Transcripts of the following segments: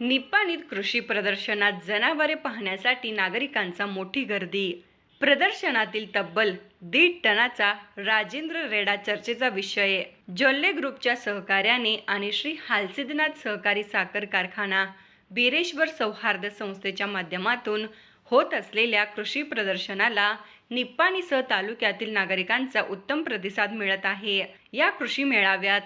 निप्पाणीत कृषी प्रदर्शनात जनावरे पाहण्यासाठी नागरिकांचा मोठी गर्दी. प्रदर्शनातील तब्बल दीड टनाचा राजेंद्र रेडा चर्चेचा विषय. जोल्ले ग्रुपच्या सहकार्याने आणि श्री हालसिद्धनाथ सहकारी साखर कारखाना बिरेश्वर सौहार्द संस्थेच्या माध्यमातून होत असलेल्या कृषी प्रदर्शनाला निप्पाणीसह तालुक्यातील नागरिकांचा उत्तम प्रतिसाद मिळत आहे. या कृषी मेळाव्यात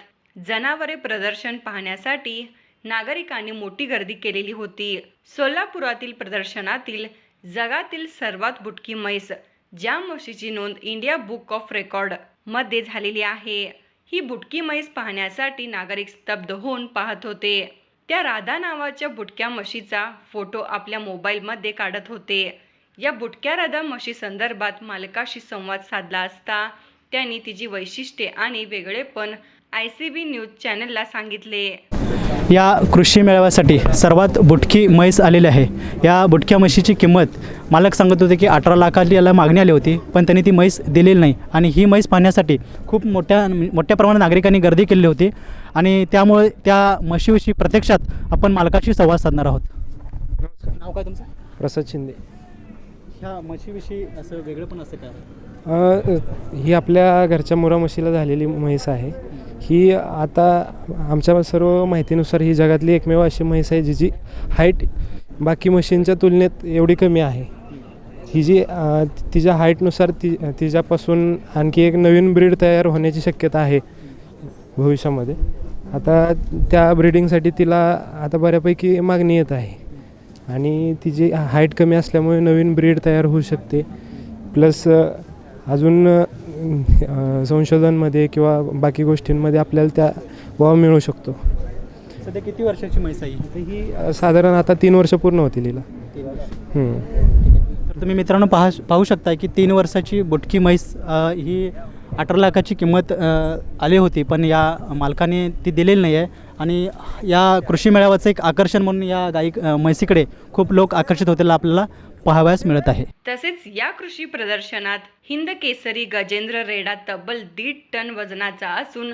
जनावरे प्रदर्शन पाहण्यासाठी नागरिकांनी मोठी गर्दी केलेली होती. सोलापुरातील प्रदर्शनातील जगातील सर्वात बुटकी म्हैस ज्या म्हशीची नोंद इंडिया बुक ऑफ रेकॉर्डमध्ये झालेली आहे. ही बुटकी म्हैस पाहण्यासाठी नागरिक स्तब्ध होऊन पाहत होते. त्या राधा नावाच्या बुटक्या म्हशीचा फोटो आपल्या मोबाईलमध्ये काढत होते. या बुटक्या राधा म्हशी संदर्भात मालकाशी संवाद साधला असता त्यांनी तिची वैशिष्ट्ये आणि वेगळेपण आय सी बी न्यूज चॅनलला सांगितले. या कृषी मेळाव्यासाठी सर्वात बुटकी म्हैस आलेली आहे. या बुटक्या म्हशीची किंमत मालक सांगत होते की अठरा लाखाची याला मागणी आली होती पण त्यांनी ती म्हैस दिलेली नाही. आणि ही म्हैस पाहण्यासाठी खूप मोठ्या मोठ्या प्रमाणात नागरिकांनी गर्दी केली होती. आणि त्यामुळे त्या म्हशीविषयी प्रत्यक्षात आपण मालकाशी संवाद साधणार आहोत. नाव काय तुमचं? प्रसाद शिंदे. ह्या म्हशीविषयी असं वेगळं पण असं काय? ही आपल्या घरच्या मुरा म्हशीला झालेली म्हैस आहे. ही आता आमच्या सर्व माहितीनुसार ही जगातली एकमेव अशी म्हैस आहे जिची हाईट बाकी मशीनच्या तुलनेत एवढी कमी आहे. ही जी तिच्या हाईटनुसार ती तिच्यापासून आणखी एक नवीन ब्रीड तयार होण्याची शक्यता आहे भविष्यामध्ये. आता त्या ब्रीडिंगसाठी तिला आता बऱ्यापैकी मागणी येत आहे. आणि तिची हाईट कमी असल्यामुळे नवीन ब्रीड तयार होऊ शकते. प्लस अजून संशोधनमध्ये किंवा बाकी गोष्टींमध्ये आपल्याला त्या वाव मिळू शकतो. सध्या किती वर्षाची म्हैस ही? अ, साधारण आता तीन वर्ष पूर्ण होतील हिला. तर तुम्ही मित्रांनो पाहा पाहू शकता की तीन वर्षाची बुटकी म्हैस ही अठरा लाखाची किंमत आली होती पण या मालकाने ती दिलेली नाही आहे आणि या कृषी मेळाव्याचं एक आकर्षण म्हणून या अ, म्हैसीकडे खूप लोक आकर्षित होतेला आपल्याला. पाहावयास मिळत आहे. तसेच या कृषी प्रदर्शनात हिंद केसरी गजेंद्र रेडा तब्बल दीड टन वजनाचा असून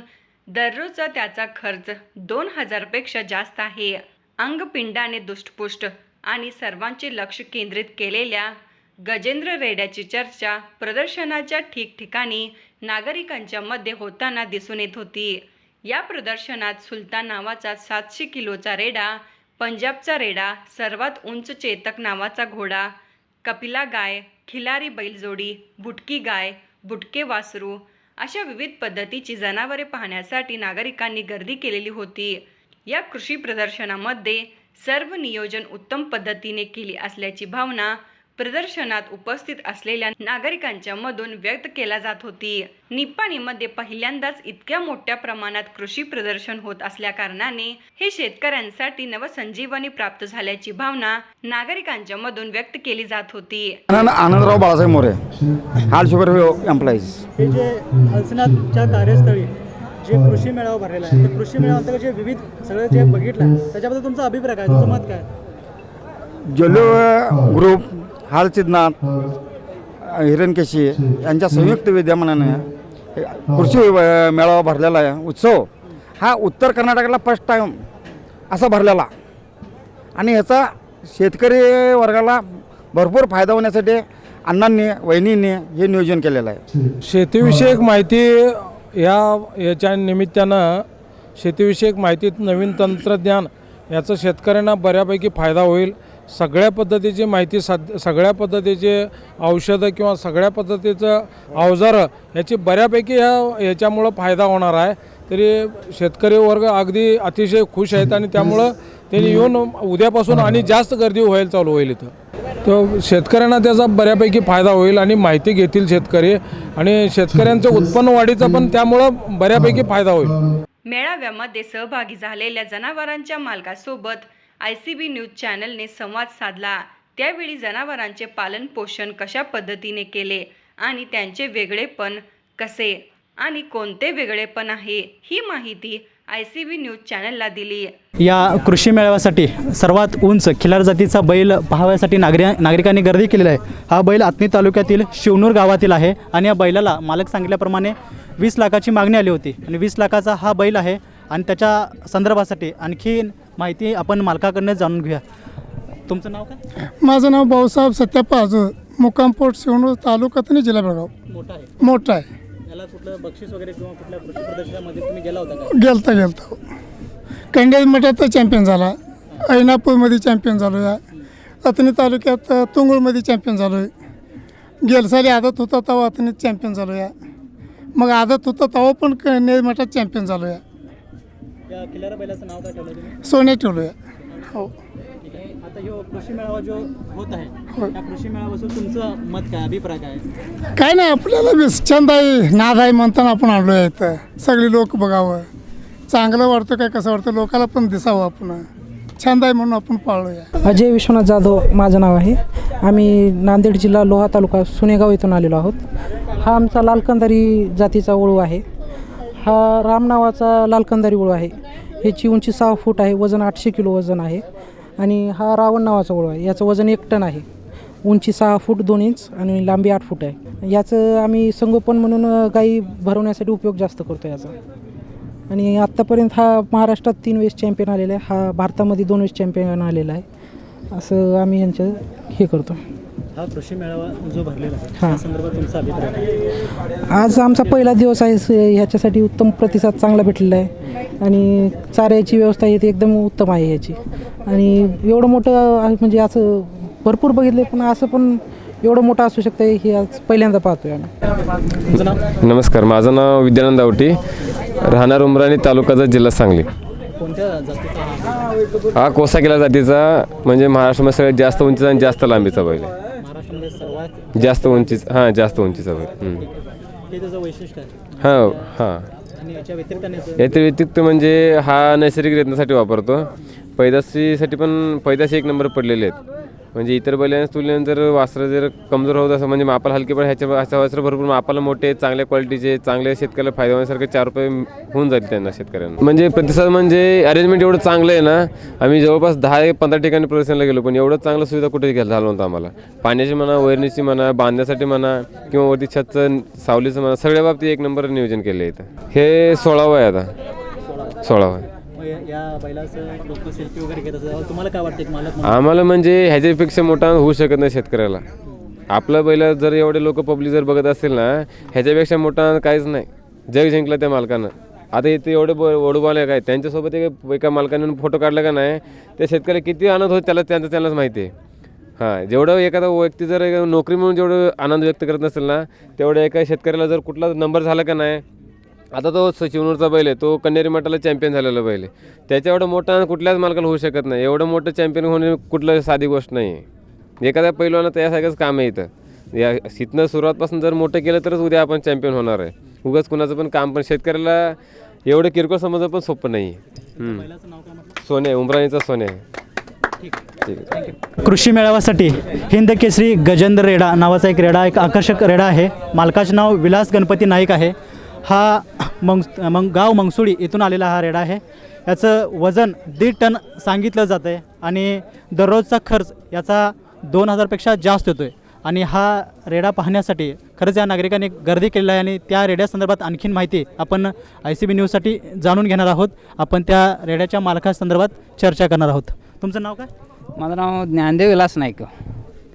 दररोजचा त्याचा खर्च दोन हजारपेक्षा जास्त आहे. अंगपिंडाने दुष्टपुष्ट आणि सर्वांचे लक्ष केंद्रित केलेल्या गजेंद्र रेड्याची चर्चा प्रदर्शनाच्या ठिकठिकाणी नागरिकांच्या मध्ये होताना दिसून येत होती. या प्रदर्शनात सुलतान नावाचा सातशे किलोचा रेडा पंजाबचा रेडा सर्वात उंच चेतक नावाचा घोडा कपिला गाय खिलारी बैलजोडी बुटकी गाय बुटके वासरू अशा विविध पद्धतीची जनावरे पाहण्यासाठी नागरिकांनी गर्दी केलेली होती. या कृषी प्रदर्शनामध्ये सर्व नियोजन उत्तम पद्धतीने केली असल्याची भावना प्रदर्शनात उपस्थित असलेल्या नागरिकांच्या मधून व्यक्त केला जात होती. निप्पाणीमध्ये पहिल्यांदाच इतक्या मोठ्या प्रमाणात कृषी प्रदर्शन होत असल्या कारणाने हे शेतकऱ्यांसाठी नवसंजीवनी प्राप्त झाल्याची भावना नागरिकांच्या मधून व्यक्त केली जात होती. Anand Anandrao Balasaheb More hard sugar employees हे जे हलसनाथच्या कार्यस्थळी जे कृषी मेळावा भरलेला आहे कृषी मेळाव्यात जे विविध सगळं जे बघितलं त्याच्याबद्दल तुमचा अभिप्राय काय? तुमचं मत काय? जल्लो ग्रुप हाल सिद्धनाथ हिरणकेशी यांच्या संयुक्त विद्यमानाने कृषी मेळावा भरलेला आहे उत्सव. हा उत्तर कर्नाटकाला फर्स्ट टाईम असा भरलेला. आणि ह्याचा शेतकरी वर्गाला भरपूर फायदा होण्यासाठी अण्णांनी वहिनींनी हे नियोजन केलेलं आहे. शेतीविषयक माहिती या याच्या निमित्तानं शेतीविषयक माहितीत नवीन तंत्रज्ञान याचा शेतकऱ्यांना बऱ्यापैकी फायदा होईल. सगळ्या पद्धतीची माहिती सद सगळ्या पद्धतीचे औषधं किंवा सगळ्या पद्धतीचं अवजारं याची बऱ्यापैकी ह्या याच्यामुळं फायदा होणार आहे. तरी शेतकरी वर्ग अगदी अतिशय खुश आहेत आणि त्यामुळं त्यांनी येऊन उद्यापासून आणि जास्त गर्दी व्हायला चालू होईल इथं. तर शेतकऱ्यांना त्याचा बऱ्यापैकी फायदा होईल आणि माहिती घेतील शेतकरी आणि शेतकऱ्यांचं उत्पन्न वाढीचा पण त्यामुळं बऱ्यापैकी फायदा होईल. मेळाव्यामध्ये सहभागी झालेल्या जनावरांच्या मालकासोबत आय सी बी न्यूज चॅनलने संवाद साधला. त्यावेळी जनावरांचे पालन पोषण कशा पद्धतीने केले आणि त्यांचे वेगळेपण कसे आणि कोणते वेगळेपण आहे ही माहिती आय सी बी न्यूज चॅनलला दिली. या कृषी मेळाव्यासाठी सर्वात उंच खिलार जातीचा बैल पाहाव्यासाठी नागरि नागरिकांनी गर्दी केलेली आहे. हा बैल आत्नी तालुक्यातील शिवनूर गावातील आहे आणि या बैलाला मालक सांगितल्याप्रमाणे वीस लाखाची मागणी आली होती. आणि वीस लाखाचा हा बैल आहे आणि त्याच्या संदर्भासाठी आणखी माहिती आपण मालकाकडनं जाणून घेऊया. तुमचं नाव काय? माझं नाव भाऊसाहेब सत्याप्पा आजू मुक्काम पोट शिवणूर तालुका आणि जिल्हा बेळगाव. मोठा आहे. मोठा आहे. याला कुठलं बक्षीस वगैरे किंवा कुठल्या कृषी प्रदर्शनामध्ये तुम्ही गेला होता का? गेलता गेलता. कंडेज मठात चॅम्पियन झाला. ऐनापूरमध्ये चॅम्पियन झालो या अतनी तालुक्यात तुंगुळमध्ये चॅम्पियन झालो आहे गेलसाली आदत होता तेव्हा अतनीत चॅम्पियन झालो या मग आदत होता तेव्हा पण कंडेज मठात चॅम्पियन झालो या या किल्लारा बैलाचं नाव काय ठेवलं तुम्ही? सोने ठेवलो हो. ठीक आहे. आता ह्यो कृषी मेळावा जो होत आहे त्या कृषी मेळाव्याचं तुमचं मत काय अभिप्राय काय? आहे? काय नाही आपल्याला बी छंद आहे नाद आहे म्हणताना आपण आलो आहे इथं. सगळी लोक बघावं. चांगलं वाटतं काय कसं वाटतं लोकाला पण दिसावं आपण. छंद आहे म्हणून आपण पाळलो या अजय विश्वनाथ जाधव माझं नाव आहे. आम्ही नांदेड जिल्हा लोहा तालुका सुनेगाव इथून आलेलो आहोत. हा आमचा लालकंदारी जातीचा वळू आहे. हा राम नावाचा लालकंदारी वळू आहे. ह्याची उंची सहा फूट आहे वजन आठशे किलो वजन आहे आणि हा रावण नावाचा वळू आहे. याचं वजन एक टन आहे. उंची सहा फूट दोन इंच आणि लांबी आठ फूट आहे. याचं आम्ही संगोपन म्हणून गाई भरवण्यासाठी उपयोग जास्त करतो याचा. आणि आत्तापर्यंत हा महाराष्ट्रात तीन वेळेस चॅम्पियन आलेला आहे. हा भारतामध्ये दोन वेळेस चॅम्पियन आलेला आहे. असं आम्ही यांचं हे करतो. हा कृषी मेळावा जो भरलेला आहे हां. त्या संदर्भात तुमचा अभिप्राय काय? आज आमचा पहिला दिवस आहे स- ह्याच्यासाठी उत्तम प्रतिसाद चांगला भेटलेला आहे. आणि चाऱ्याची व्यवस्था आहे ती एकदम उत्तम आहे याची आणि एवढं मोठं आहे म्हणजे असं भरपूर बघितले पण असं पण एवढं मोठं असू शकतं हे आज पहिल्यांदा पाहतोय आम्ही. तुमचं नाव? नमस्कार माझं नाव विद्यानंद दावटी राहणार उमराणी तालुक्याचा जिल्हा सांगली. कोणत्या जातीचा हा? हा कोसा केला जातीचा म्हणजे महाराष्ट्रामध्ये सगळ्यात जास्त उंचीचा आणि जास्त लांबीचा बैल आहे. जास्त उंचीचा हां जास्त उंचीचा बैल. हे त्याचं वैशिष्ट्य आहे. हां हां. आणि याच्या व्यतिरिक्त याचं याच्या व्यतिरिक्त म्हणजे हा नैसर्गिक रत्नासाठी वापरतो. पैदाशीसाठी पण पैदाशी एक नंबर पडलेले आहेत. म्हणजे इतर बैलांच्या तुलनेत जर वासरं जर कमजोर होत असं म्हणजे मापाला हलके पण ह्याच्या ह्याच्या वासरं भरपूर मापाला मोठे चांगल्या क्वालिटीचे चांगले शेतकऱ्याला फायदा होण्यासारखे चार रुपये होऊन जाईल त्यांना शेतकऱ्यांना. म्हणजे प्रतिसाद म्हणजे अरेंजमेंट एवढं चांगलं आहे ना आम्ही जवळपास दहा एक पंधरा ठिकाणी प्रदर्शनला गेलो पण एवढं चांगलं सुविधा कुठे घ्यायला झालं नव्हतं आम्हाला. पाण्याची म्हणा वैरणीची म्हणा बांधण्यासाठी म्हणा किंवा वरती छतचं सावलीचं म्हणा सगळ्या बाबतीत एक नंबर नियोजन केलं आहे इथं. हे सोळावं आहे आता. सोळावं आहे. या- या बैलाचं लोक सेल्फी वगैरे घेत असतात. तुम्हाला काय वाटतं एक मालक म्हणून? आम्हाला म्हणजे ह्याच्यापेक्षा मोठा होऊ शकत नाही शेतकऱ्याला. आपलं बैल जर एवढे लोक पब्लिक जर बघत असतील ना ह्याच्यापेक्षा मोठा काहीच नाही. जग जिंकलं त्या मालकानं. आता इथे एवढे वडूबाले काय त्यांच्यासोबत एक एका मालकाने फोटो काढला का नाही त्या शेतकऱ्याला किती आनंद होत त्याला त्यांचं त्यांनाच माहिती आहे. हां जेवढं एखादा व्यक्ती जर एक नोकरी म्हणून जेवढं आनंद व्यक्त करत नसेल ना तेवढं एका शेतकऱ्याला जर कुठला नंबर झाला का नाही आता तो सचिवनूरचा बैल आहे. तो कन्यारी मठाला चॅम्पियन झालेला बैल आहे. त्याच्या एवढं मोठा कुठल्याच मालकाला होऊ शकत नाही. एवढं मोठं चॅम्पियन होणे कुठलं साधी गोष्ट नाही आहे एखाद्या पैलवानं त्यासारखंच काम आहे इथं. या इथनं सुरुवातपासून जर मोठं केलं तरच उद्या आपण चॅम्पियन होणार आहे. उगाच कुणाचं पण काम पण शेतकऱ्याला एवढं किरकोळ समजणं पण सोपं नाही आहे सोने उमराणीचा सोने. आहे कृषी मेळाव्यासाठी हिंद केसरी गजेंद्र रेडा नावाचा एक रेडा एक आकर्षक रेडा आहे. मालकाचे नाव विलास गणपती नाईक आहे. हा मंग मग गाव मंगसुळी इथून आलेला हा रेडा आहे. याचं वजन दीड टन सांगितलं जातं आहे आणि दररोजचा खर्च याचा दोन हजारपेक्षा जास्त होतो आहे आणि हा रेडा पाहण्यासाठी खरंच या नागरिकांनी गर्दी केलेली आहे आणि त्या रेड्यासंदर्भात आणखीन माहिती आपण आय सी बी न्यूजसाठी जाणून घेणार आहोत. आपण त्या रेड्याच्या मालकासंदर्भात चर्चा करणार आहोत. तुमचं नाव काय? माझं नाव ज्ञानदेव विलास नाईक.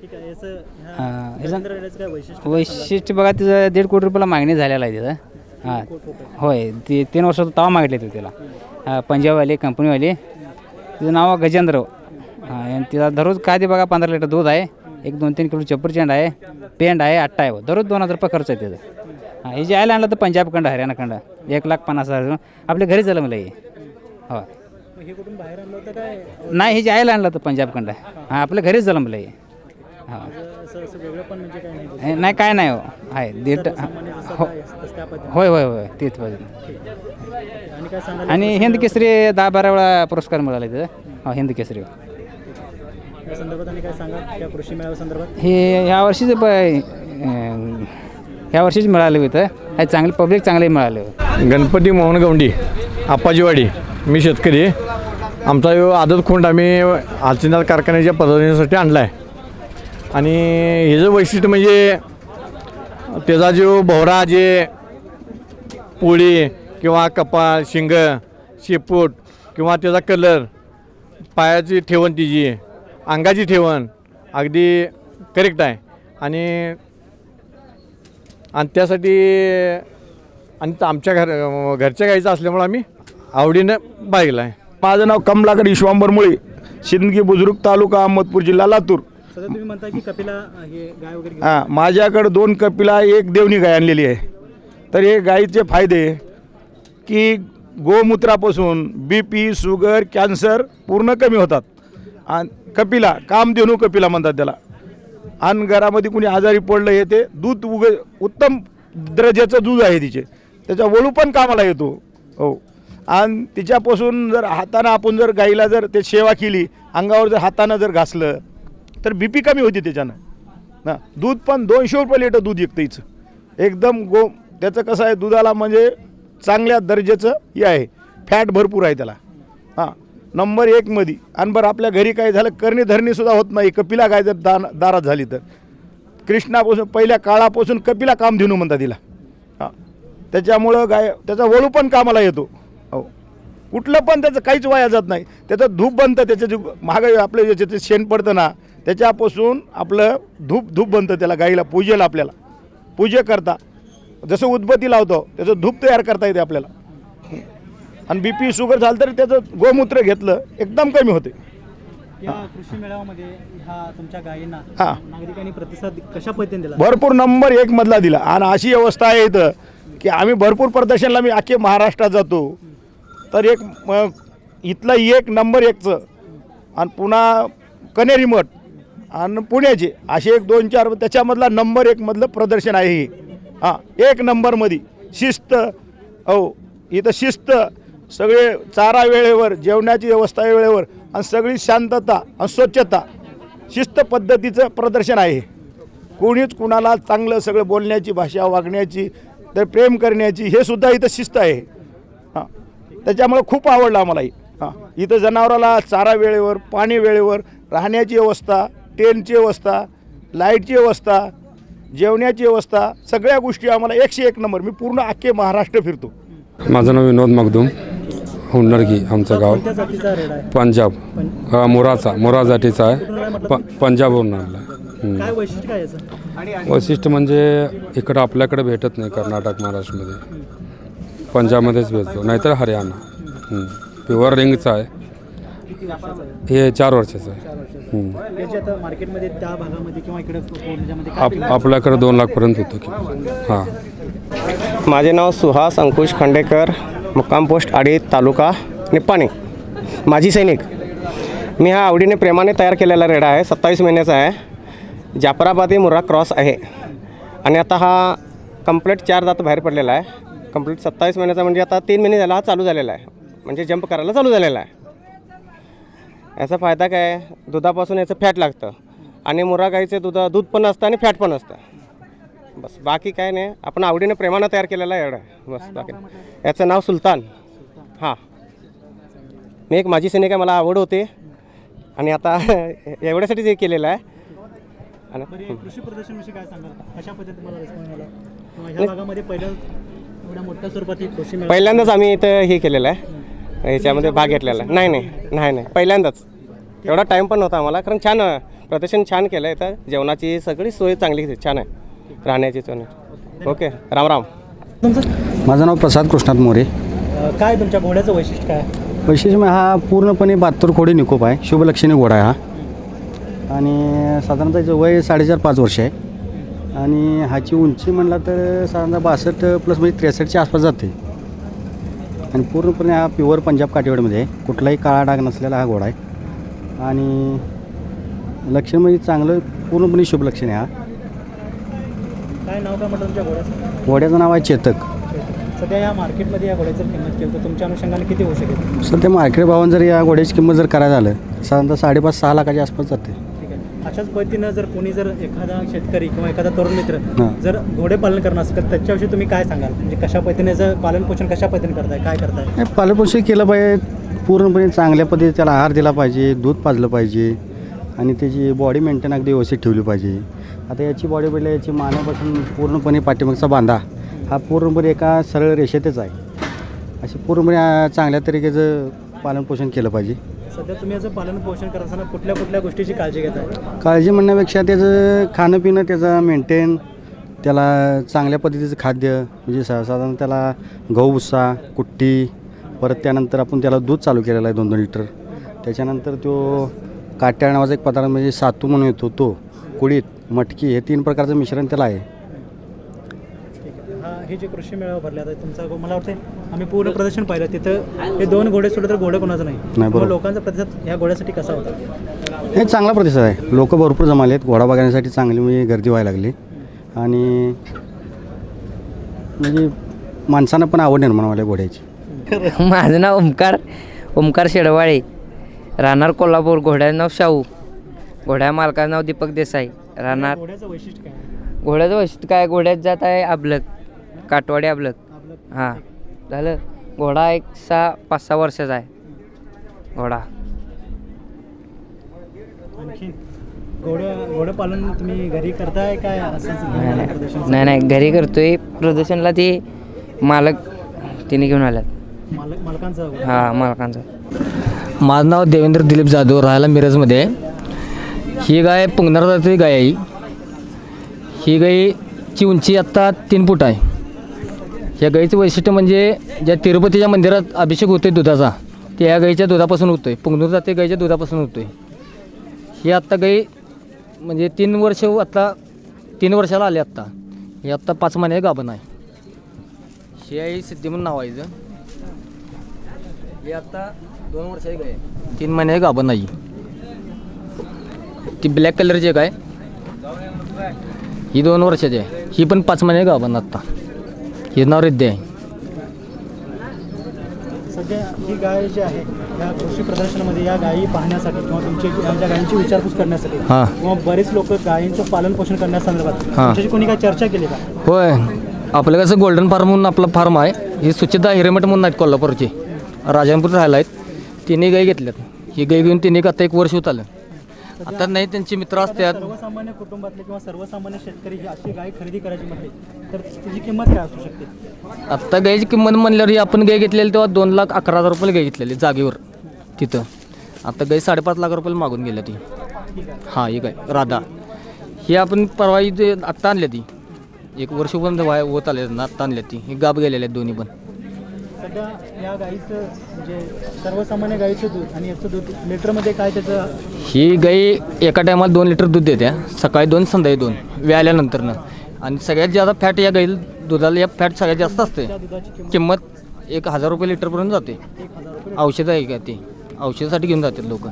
ठीक आहे याचं हां, ह्याचं- रेड्याचं काय वैशिष्ट्य? वैशिष्ट्य बघा तिचं दीड कोटी रुपयाला मागणी झालेला आहे तिथं. हां होय ते तीन वर्षात तवा मागितले होते तिला पंजाबवाले कंपनीवाले. कंपनीवाली तिचं नाव आहे गजेंद्र. हां आणि तिला दररोज काय ते बघा पंधरा लिटर दूध आहे. एक दोन तीन किलो चप्परचेंड आहे. पेंड आहे अट्टा आहे. दररोज दोन हजार रुपये खर्च आहे त्याचा. हां हे जे आयला आणलं तर पंजाबखंड हरियाणाखंड एक लाख पन्नास हजार आपल्या घरी झालं मला हे. हो. नाही हे जे आयला आणलं तर पंजाबखंड हां आपल्या घरीच झालं मला हे. हां. असं असं वेगळं पण म्हणजे काय नाही हे नाही काय नाही हो. आहे दीड जसं हो. काय तसं त्या पद्धतीने. होय होय होय. तेच पाहिजे आणि काय सांगाल आणि हिंद केसरी दहा बारा वेळा पुरस्कार मिळाला तिथं. हो हिंद केसरी. या संदर्भात आणि काय सांगाल? त्या कृषी मेळाव्या संदर्भात? हे ह्या वर्षीच ब अं, ह्या वर्षीच मिळालं होतं. हे चांगले पब्लिक चांगले मिळाले गणपती मोहन गवंडी आप्पाजीवाडी मी शेतकरी. आहे. आमचा यो आदत खोंड आम्ही आलचिनार कारखान्याच्या पद्धतीसाठी आणला आहे आणि ह्याचं वैशिष्ट्य म्हणजे त्याचा जो भोवरा जे पोळी किंवा कपाळ शिंग शेपूट किंवा त्याचा कलर पायाची ठेवण तिची अंगाची ठेवण अगदी करेक्ट आहे. आणि आणि त्यासाठी आणि आमच्या घर घरच्या गाईचं असल्यामुळं आम्ही आवडीनं बाळगला आहे. माझं नाव कमलाकर ईश्वांबर मुळे शिंदगी बुजुर्ग तालुका अहमदपूर जिल्हा लातूर. सध्या तुम्ही म्हणता की कपिला हे गाय वगैरे हां माझ्याकडं दोन कपिला एक देवणी गाय आणलेली आहे. तर हे गाईचे फायदे की गोमूत्रापासून बी पी शुगर कॅन्सर पूर्ण कमी होतात. आणि कपिला कामधेनू कपिला म्हणतात त्याला. आणि घरामध्ये कुणी आजारी पडलं हे ते दूध उग उत्तम दर्जाचं दूध आहे तिचे. त्याचा वळू पण कामाला येतो. हो. आणि तिच्यापासून जर हातानं आपण जर गाईला जर ते सेवा केली अंगावर जर हातानं जर घासलं तर बी पी कमी होती त्याच्यानं. ना दूध पण दोनशे रुपये लिटर दूध विकतं हिचं एकदम गो त्याचं कसं आहे दुधाला म्हणजे चांगल्या दर्जाचं हे आहे. फॅट भरपूर आहे त्याला. हां नंबर एकमध्ये आणि बरं आपल्या घरी काय झालं करणी धरणीसुद्धा होत नाही. कपिला गाय जर दान दारात झाली तर. कृष्णापासून पहिल्या काळापासून कपिला काम देऊन म्हणतात तिला. हां त्याच्यामुळं गाय त्याचा वळू पण कामाला येतो. हो. कुठलं पण त्याचं काहीच वाया जात नाही. त्याचं धूप बनतं त्याचं जे महाग आपलं ज्याचं शेण पडतं ना त्याच्यापासून आपलं धूप धूप बनतं त्याला गाईला पूजेला आपल्याला. पूजे करता. जसं उदबत्ती लावतो त्याचं धूप तयार करता येते आपल्याला. आणि बी पी शुगर झालं तरी त्याचं गोमूत्र घेतलं एकदम कमी होते. या कृषी मेळाव्यामध्ये ह्या तुमच्या गायींना हां. नागरिकांनी प्रतिसाद कशा पद्धतीने दिला? भरपूर नंबर एक मधला दिला. आणि अशी व्यवस्था आहे इथं की आम्ही भरपूर प्रदर्शनला मी अख्खे महाराष्ट्रात जातो. तर एक म- इथलं एक नंबर एकचं. आणि पुन्हा कनेरी मठ आणि पुण्याचे असे एक दोन चार त्याच्यामधला नंबर एकमधलं प्रदर्शन आहे हे. हां एक नंबरमध्ये शिस्त हो इथं शिस्त सगळे चारा वेळेवर जेवणाची व्यवस्था वेळेवर आणि सगळी शांतता आणि स्वच्छता शिस्त पद्धतीचं प्रदर्शन आहे कोणीच कुणाला चांगलं सगळं बोलण्याची भाषा वागण्याची तर प्रेम करण्याची हे सुद्धा इथं शिस्त आहे. हां त्याच्यामुळे खूप आवडलं आम्हाला हां इथं जनावराला चारा वेळेवर पाणी वेळेवर राहण्याची व्यवस्था टेनची व्यवस्था लाईटची व्यवस्था जेवण्याची व्यवस्था सगळ्या गोष्टी आम्हाला एकशे एक नंबर. मी पूर्ण अख्खे महाराष्ट्र फिरतो. माझं नाव विनोद मगदूम हुंडरगी आमचं गाव. पंजाब. हा, मोराचा. मोरा जातीचा आहे. प पंजाबवरून आणला वैशिष्ट्य म्हणजे इकडं आपल्याकडे भेटत नाही कर्नाटक महाराष्ट्रामध्ये. पंजाबमध्येच भेटतो. नाहीतर हरियाणा. प्युअर रिंगचा आहे. हे चार वर्षाचं आहे. याची आता मार्केटमध्ये त्या भागामध्ये किंवा इकडे कोल्हापूरमध्ये काय आप आपल्याकडे दोन लाखपर्यंत होतो की. हां. माझे नाव सुहास अंकुश खंडेकर मुक्काम पोस्ट आडी तालुका निप्पाणी. माजी सैनिक. मी हा आवडीने प्रेमाने तयार केलेला रेडा आहे सत्तावीस महिन्याचा आहे. जाफराबादी मुर्रा क्रॉस आहे. आणि आता हा कंप्लीट चार दात बाहेर पडलेला आहे. कंप्लीट सत्तावीस महिन्याचा म्हणजे आता तीन महिने झाला हा चालू झालेला आहे. म्हणजे जंप करायला चालू झालेला आहे. याचा फायदा काय आहे? दुधापासून याचं फॅट लागतं. आणि मुर्रा गाईचे दूध दूध पण असतं आणि फॅट पण असतं. बस बाकी काय नाही. आपण आवडीने प्रेमानं तयार केलेला आहे. एवढं. बस बाकी. याचं नाव सुलतान. हां. मी एक माझी सैनिक आहे मला आवड होते. आणि आता एवढ्यासाठीच हे केलेलं आहे. आणि बरे कृषी प्रदर्शनविषयी काय सांगाल? कशा पद्धतीने तुम्हाला रिस्पॉन्स मिळाला किंवा ह्या भागामध्ये पहिलं एवढ्या मोठ्या स्वरूपात कृषी मेळावा पहिल्यांदाच आम्ही इथं हे केलेलं आहे. ह्याच्यामध्ये भाग घेतलेला नाही नाही नाही नाही. पहिल्यांदाच. एवढा टाईम पण नव्हता आम्हाला. कारण छान प्रदर्शन छान केलं आहे इथं जेवणाची सगळी सोय चांगली छान आहे. राहण्याची सोय. ओके. राम राम. तुमचं? माझं नाव प्रसाद कृष्णात मोरे. काय तुमच्या घोड्याचं वैशिष्ट्य काय? वैशिष्ट्य म्हणजे हा पूर्णपणे बहात्तर खोडी निकोप आहे. शुभलक्षणी घोडा आहे हा. आणि साधारणतः याचं वय साडेचार पाच वर्ष आहे. आणि ह्याची उंची म्हणला तर साधारणतः बासष्ट प्लस म्हणजे त्रेसष्टच्या आसपास जाते. आणि पूर्णपणे हा प्युअर पंजाब काठीवाडीमध्ये आहे. कुठलाही काळा डाग नसलेला हा घोडा आहे. आणि लक्षण म्हणजे चांगलं पूर्णपणे शुभलक्षण आहे हा. काय नाव काय म्हटलं तुमच्या घोड्याचं? घोड्याचं नाव आहे चेतक. सध्या या मार्केटमध्ये या घोड्याची जर किंमत केली तर तुमच्या अनुषंगाने किती होऊ शकेल? सध्या मार्केट भावानं जर या घोड्याची किंमत जर करायला झालं साधारणतः साडेपाच सहा लाखाच्या आसपास जाते. अशाच पद्धतीनं जर कोणी जर एखादा शेतकरी किंवा एखादा तरुण मित्र. जर घोडे पालन करणार असेल तर त्याच्याविषयी तुम्ही काय सांगाल? म्हणजे कशा पद्धतीने जर पालन पोषण कशा पद्धतीने करताय काय करताय? हे पालनपोषण केलं पाहिजे पूर्णपणे चांगल्या पद्धतीने त्याला आहार दिला पाहिजे दूध पाजलं पाहिजे आणि त्याची बॉडी मेंटेन अगदी व्यवस्थित ठेवली पाहिजे. आता याची बॉडी बिल्ड याची मानेपासून पूर्णपणे पाठीमागचा बांधा हा पूर्णपणे एका सरळ रेषेतच आहे. अशी पूर्णपणे चांगल्या तरीकेचं पालनपोषण केलं पाहिजे. सध्या तुम्ही याचं पालन पोषण करत असताना कुठल्या कुठल्या गोष्टीची काळजी घेता काळजी म्हणण्यापेक्षा त्याचं खाणं पिणं त्याचं मेंटेन त्याला चांगल्या पद्धतीचं खाद्य म्हणजे सा साधारण त्याला गहू भुस्सा कुट्टी परत त्यानंतर आपण त्याला दूध चालू केलेलं आहे दोन दोन लिटर. त्याच्यानंतर तो काट्या नावाचा एक पदार्थ म्हणजे सातू म्हणून येतो तो कुळीत मटकी हे तीन प्रकारचं मिश्रण त्याला आहे. हा जे कृषी मेळावा भरला आता तुमचा मला वाटतं आम्ही पूर्ण प्रदर्शन पाहिलं. तिथं हे दोन घोडे सोडले तर घोडे कोणाचं नाही. बरोबर. मग लोकांचा प्रतिसाद ह्या घोड्यासाठी कसा होता? हे चांगला प्रतिसाद आहे. लोक भरपूर जमाले आहेत घोडा बघण्यासाठी चांगली म्हणजे गर्दी व्हायला लागली. आणि म्हणजे माणसांना पण आवड निर्माण व्हायला घोड्याची. माझं नाव ओमकार ओमकार शेडवाळे. राहणार कोल्हापूर घोड्याचं नाव शाहू. घोड्या मालकाचं नाव दीपक देसाई. राहणार घोड्याचं वैशिष्ट्य काय? आहे? घोड्याचं वैशिष्ट्य काय? घोड्यात जात आहे अबलक काटवाडी अबलक हां. झालं. घोडा एक सहा पाच सहा वर्षाचा आहे. घोडा. आणखी? घोडं घोडं पालन तुम्ही घरी करताय काय असंच नाही नाही. प्रदर्शन नाही नाही. घरी करतोय. प्रदर्शनला ते मालक तिने घेऊन आल्यात. मालक मालकांचा हां मालकांचा. माझं नाव देवेंद्र दिलीप जाधव राहायला मिरजमध्ये. आहे. ही गाय पुंगनार जाती गाय आहे ही. गायची उंची आत्ता तीन फूट आहे. या गाईचं वैशिष्ट्य म्हणजे ज्या तिरुपतीच्या मंदिरात अभिषेक होतोय दुधाचा ते या गाईच्या दुधापासून होतोय. पुंगनूर जाते गाईच्या दुधापासून होतोय. ही आत्ता गाई म्हणजे तीन वर्ष आत्ता तीन वर्षाला आले आत्ता. हे आत्ता पाच महिने गाभण आहे. ही आई सिद्धी म्हणून नाव आहे हिचं. आत्ता दोन वर्षाची गाय आहे. तीन महिने गाभण नाही ती ब्लॅक कलरची एक आहे. ही दोन वर्षाची आहे. ही पण पाच महिने गाभण आत्ता. हे नाव रिद्धी आहे सध्या ही गाय जी आहे या कृषी प्रदर्शनामध्ये या गायी पाहण्यासाठी किंवा तुमची यांच्या गायींची विचारपूस करण्यासाठी हां. किंवा बरेच लोक गायींचं पालन पोषण करण्यासंदर्भात हां. तुमच्याशी कोणी काय चर्चा केली का? होय. आपलं कसं गोल्डन फार्म म्हणून आपलं फार्म आहे. ही सुचिता हिरेमठ म्हणून आहेत कोल्हापूरची. राजापूर राहायला आहेत. तिन्ही गाई घेतल्यात. ही गाई घेऊन तिन्ही आता एक वर्ष होत आलं आता नाही त्यांची मित्र असतात. सर्वसामान्य कुटुंबातले किंवा सर्वसामान्य शेतकरी ही अशी गाय खरेदी करायची म्हटली तर तिची किंमत काय असू शकते? आत्ता गायची किंमत म्हणल्यावर ही आपण गाय घेतलेली तेव्हा दोन लाख अकरा हजार रुपये गाय घेतलेली जागेवर तिथं. आता गाय साडेपाच लाख रुपये मागून गेल्या ती. हां ही गाय राधा. ही आपण परवा इथे आत्ता आणल्या ती. एक वर्ष पण वाय होत आले ना आत्ता आणल्या ती. ही गाब गेलेल्या दोन्ही पण. सध्या या गाईचं म्हणजे सर्वसामान्य गाईचं दूध आणि याचं दूध लिटरमध्ये काय त्याचं? ही गाई एका टायमाला दोन लिटर दूध देते. सकाळी दोन संध्याकाळी दोन व्याल्यानंतरनं आणि सगळ्यात जास्त फॅट या गाई दुधाला या फॅट सगळ्यात जास्त असते. किंमत? एक हजार रुपये लिटरपर्यंत जाते. औषधं आहे का ते? औषधासाठी घेऊन जातात लोक.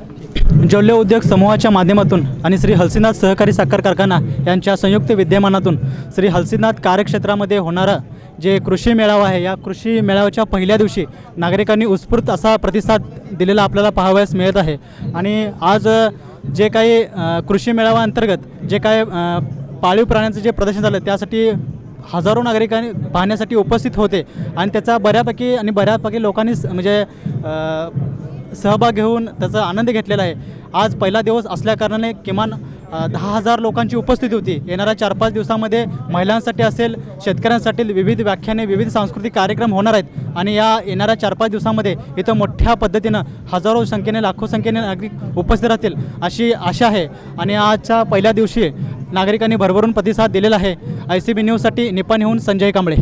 जल्ले उद्योग समूहाच्या माध्यमातून आणि श्री हलसीनाथ सहकारी साखर कारखाना यांच्या संयुक्त विद्यमानातून श्री हलसीनाथ कार्यक्षेत्रामध्ये होणारा जे कृषी मेळावा आहे या कृषी मेळाव्याच्या पहिल्या दिवशी नागरिकांनी उत्स्फूर्त असा प्रतिसाद दिलेला आपल्याला पाहावयास मिळत आहे. आणि आज जे काही कृषी मेळावा अंतर्गत जे काय पाळीव प्राण्यांचं जे प्रदर्शन झालं त्यासाठी हजारो नागरिकांनी पाहण्यासाठी उपस्थित होते. आणि त्याचा बऱ्यापैकी आणि बऱ्यापैकी लोकांनी म्हणजे सहभाग घेऊन त्याचा आनंद घेतलेला आहे. आज पहिला दिवस असल्याकारणाने किमान दहा हजार लोकांची उपस्थिती होती. येणाऱ्या चार पाच दिवसामध्ये महिलांसाठी असेल शेतकऱ्यांसाठी विविध व्याख्याने विविध सांस्कृतिक कार्यक्रम होणार आहेत. आणि या येणाऱ्या चार पाच दिवसामध्ये इथं मोठ्या पद्धतीनं हजारो संख्येने लाखो संख्येने नागरिक उपस्थित राहतील अशी आशा आहे. आणि आजच्या पहिल्या दिवशी नागरिकांनी भरभरून प्रतिसाद दिलेला आहे. आय सी बी न्यूजसाठी निपाणीहून संजय कांबळे.